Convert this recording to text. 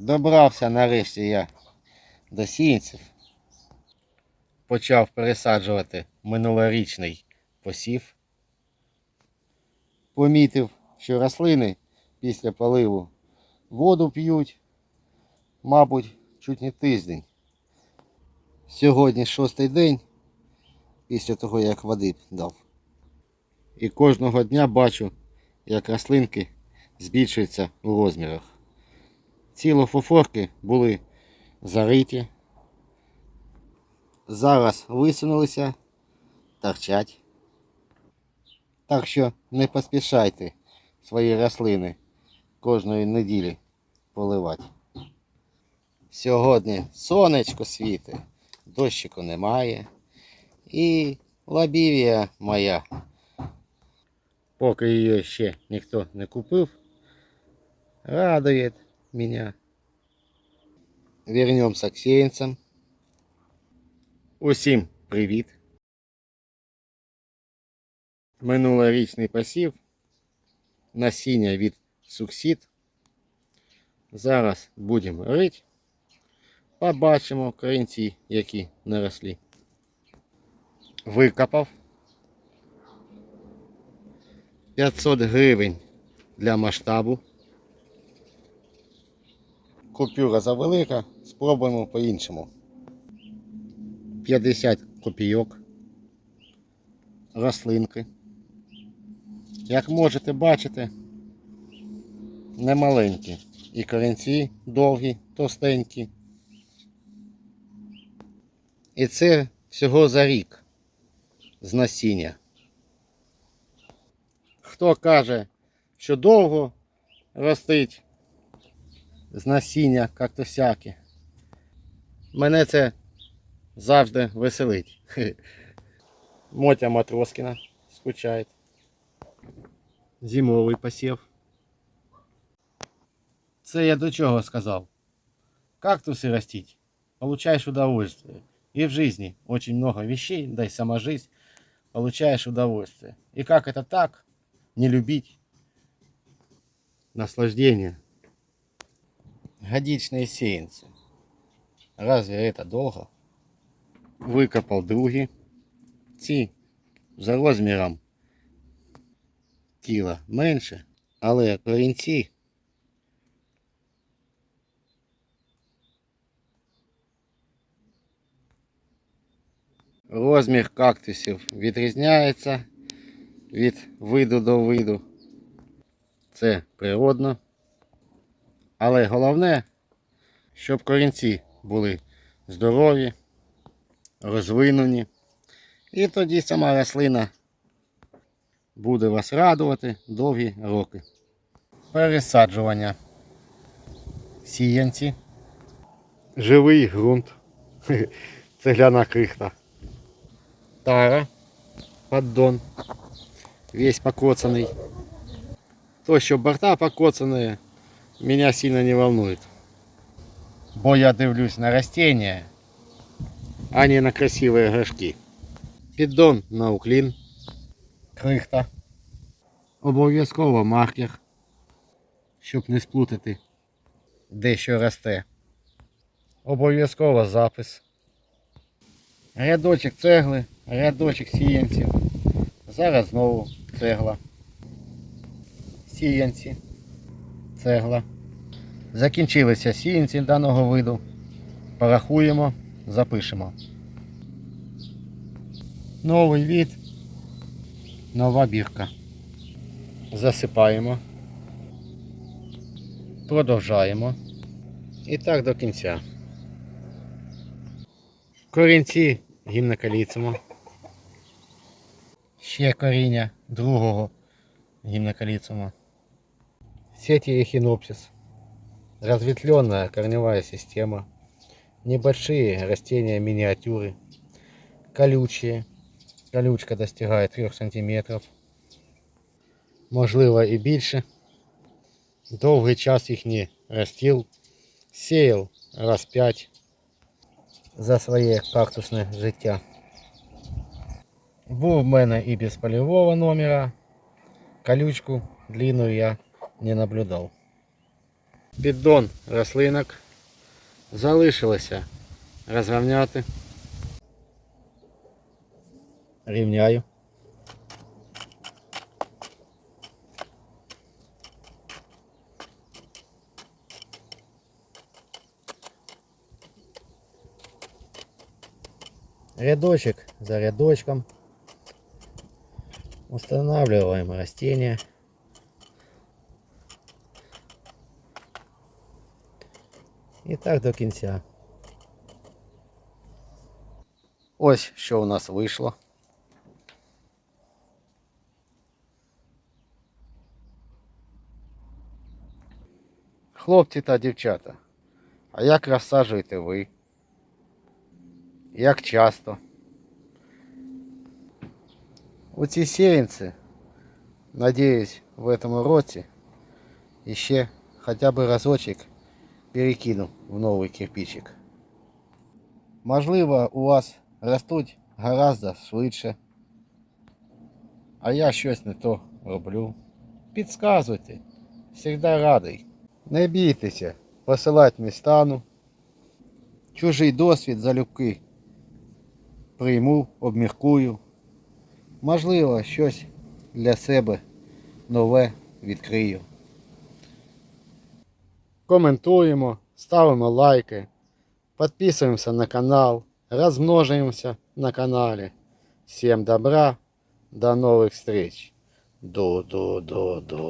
Добрався нарешті я до сіянців. Почав пересаджувати минулорічний посів. Помітив, що рослини після поливу воду п'ють, мабуть, чуть не тиждень. Сьогодні шостий день після того, як води дав. І кожного дня бачу, як рослинки збільшуються у розмірах. Ці лофофорки були зариті. Зараз висунулися, торчать. Так що не поспішайте свої рослини кожної неділі поливати. Сьогодні сонечко світить, дощику немає. І лабівія моя. Поки її ще ніхто не купив, радует меня. Вернемся к сеянцам. Усім привіт. Минулорічний посів. Насіння від суксід. Зараз будемо рити. Побачимо корінці, які наросли. Викопав. 500 гривень для масштабу. Купюра завелика, спробуємо по-іншому. 50 копійок. Рослинки. Як можете бачити, немаленькі. І корінці довгі, товстенькі. І це всього за рік з насіння. Хто каже, що довго ростить з насіння кактусяки. Мене це завжди веселить. Мотя Матроскіна скучає. Зимовий посів. Це я до чого сказав? Кактусы растить, получаешь удовольствие. И в жизни очень много вещей, да и сама жизнь, получаешь удовольствие. И как это так, не любить? Наслаждение. Годичные сеянцы. Разве это долго? Викопав другі. Ці за розміром тіла менше, але корінці розмір кактусів відрізняється від виду до виду. Це природно. Але головне, щоб корінці були здорові, розвинені. І тоді сама рослина буде вас радувати довгі роки. Пересаджування. Сіянці. Живий ґрунт. Цегляна крихта. Тара. Поддон. Весь покоцаний. То, що борта покоцані, меня сильно не волнует. Бо я дивлюсь на растения, а не на красивые горшки. Піддон на уклін. Крихта. Обов'язково маркер, щоб не сплутати, де що росте. Обов'язково запис. Рядочок цегли, рядочок сіянців. Зараз знову цегла. Сіянці. Цегла. Закінчилися сіянці даного виду. Порахуємо, запишемо. Новий від. Нова бірка. Засипаємо. Продовжаємо. І так до кінця. Корінці гімнокаліцимо. Ще коріння другого гімнокаліцума. Сети эхинопсис. Разветвленная корневая система. Небольшие растения миниатюры. Колючие. Колючка достигает 3 сантиметров. Можливо і більше. Довгий час їх не ростив. Сіяв раз 5 за своє кактусне життя. Був в мене і без польового номера. Колючку длинную я не наблюдав. піддон рослинок. Залишилося розрівняти. Рівняю. Рядочек за рядочком. Устанавливаем растения. І так до кінця. Ось що у нас вийшло. Хлопці та дівчата, а як розсаджуєте ви? Як часто? У ці сеянці, надіюсь, в этом році іще хоча б разочек перекину в новий кирпичик. Можливо, у вас ростуть гораздо швидше. А я щось не то роблю. Підсказуйте. Всегда радий. Не бійтеся, посилати не стану. Чужий досвід залюбки. Прийму, обміркую. Можливо, щось для себе нове відкрию. Коментуємо, ставимо лайки, підписуємося на канал, розмножуємося на каналі. Всім добра, до нових встреч. До-до-до-до.